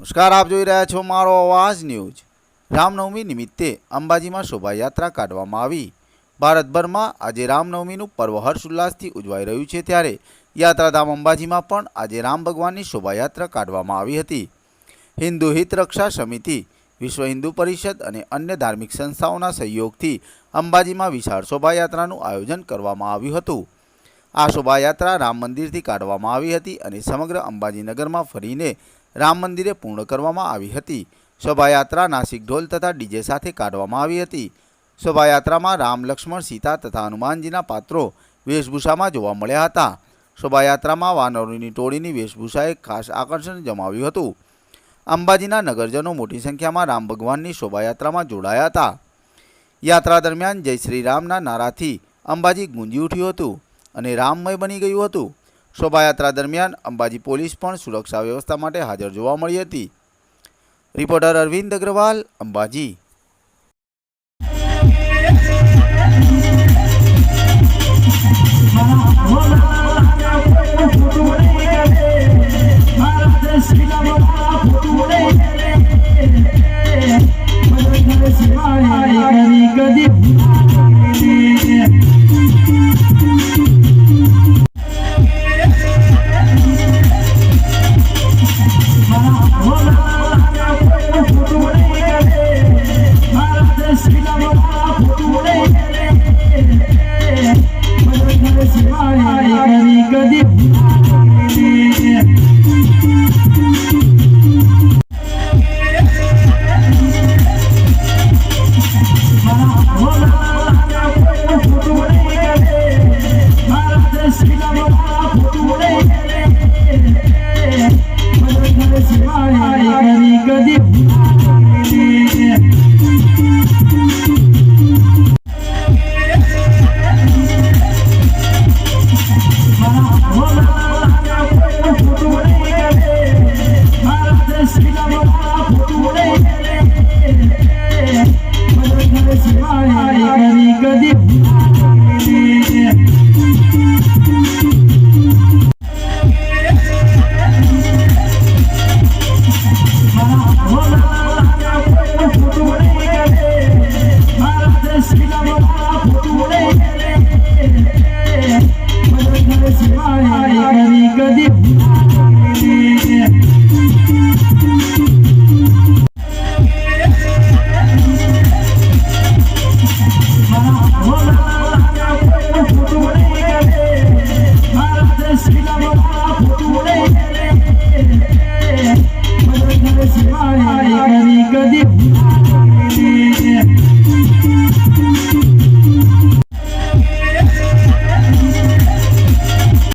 નમસ્કાર, આપ જોઈ રહ્યા છો મારો અવાજ ન્યૂઝ. રામનવમી નિમિત્તે અંબાજીમાં શોભાયાત્રા કાઢવામાં આવી. ભારતભરમાં આજે રામનવમીનું પર્વ હર્ષોલ્લાસથી ઉજવાઈ રહ્યું છે ત્યારે યાત્રાધામ અંબાજીમાં પણ આજે રામ ભગવાનની શોભાયાત્રા કાઢવામાં આવી હતી. હિન્દુ હિત રક્ષા સમિતિ, વિશ્વ હિન્દુ પરિષદ અને અન્ય ધાર્મિક સંસ્થાઓના સહયોગથી અંબાજીમાં વિશાળ શોભાયાત્રાનું આયોજન કરવામાં આવ્યું હતું. આ શોભાયાત્રા રામ મંદિરથી કાઢવામાં આવી હતી અને સમગ્ર અંબાજી નગરમાં ફરીને રામ મંદિરે પૂર્ણ કરવામાં આવી હતી. શોભાયાત્રા, નાસિક ઢોલ તથા ડીજે સાથે કાઢવામાં આવી હતી. શોભાયાત્રામાં રામ, લક્ષ્મણ, સીતા તથા હનુમાનજીના પાત્રો વેશભૂષામાં જોવા મળ્યા હતા. શોભાયાત્રામાં વાનરોની ટોળીની વેશભૂષાએ ખાસ આકર્ષણ જમાવ્યું હતું. અંબાજીના નગરજનો મોટી સંખ્યામાં રામ ભગવાનની શોભાયાત્રામાં જોડાયા હતા. યાત્રા દરમિયાન જય શ્રી રામના નારાથી અંબાજી ગુંજી ઉઠ્યું હતું અને રામમય બની ગયું હતું. શોભાયાત્રા દરમિયાન અંબાજી પોલીસ પણ સુરક્ષા વ્યવસ્થા માટે હાજર જોવા મળી હતી. રિપોર્ટર અરવિંદ અગ્રવાલ, અંબાજી. Oh, ಗದಿ 一个六